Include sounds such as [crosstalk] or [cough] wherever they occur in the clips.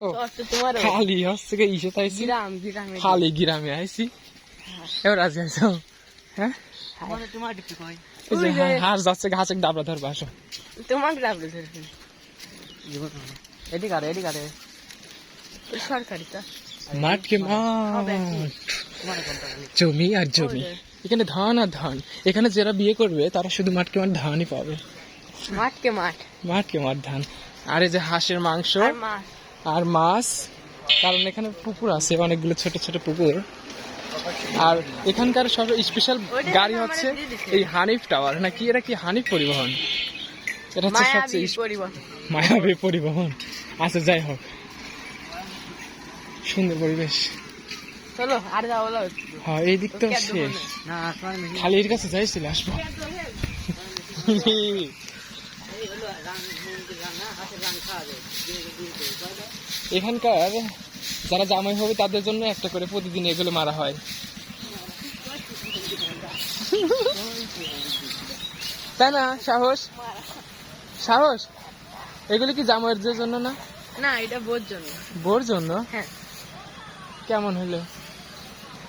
খালি হচ্ছে ইসে তাইছি গ্রাম গ্রামে খালি গ্রামে আইছি এবার আজ আইছো হ্যাঁ। হাঁস যাচ্ছে ঘাসে ডাবলা ধরবে আসো তোমার গ্রাম ধরবে এদিকে আরে এদিকে আরে সরকারি মাঠকে মাঠ জমি আর জমি এখানে ধান আর ধান এখানে যারা বিয়ে করবে তারা শুধু মাঠকে মাঠ ধানই পাবে মাঠকে মাঠ মাঠকে মাঠ ধান আর এই যে হাঁসের মাংস আর মাঠ আর মাছ কারণ এখানে পুকুর আছে অনেকগুলো ছোট ছোট পুকুর। আর এখানকার সব স্পেশাল গাড়ি হচ্ছে। এই হানিফ টাওয়ার। নাকি এটা কি হানিফ পরিবহন? এটা হচ্ছে সবচেয়ে পরিবহন। মায়াবী পরিবহন। আচ্ছা যাই হোক। সুন্দর পরিবেশ। চলো আর যাও বলো। হ্যাঁ এই দিক তো শেষ। খালি এর কাছে যাইছিল আসব। [laughs] এখানকার যারা জামাই হবে তাদের জন্য একটা করে প্রতিদিন এগুলো মারা হয়। তাই না সাহস? সাহস? এগুলো কি জামাইয়ের জন্য না? না এটা বোর জন্য। বোর জন্য? হ্যাঁ। কেমন হলো?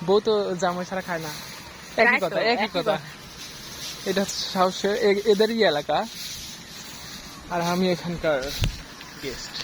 বউ তো জামাই ছাড়া খায় না। একই কথা একই কথা। এটা এ- এদেরই এলাকা। আর আমি এখানকার গেস্ট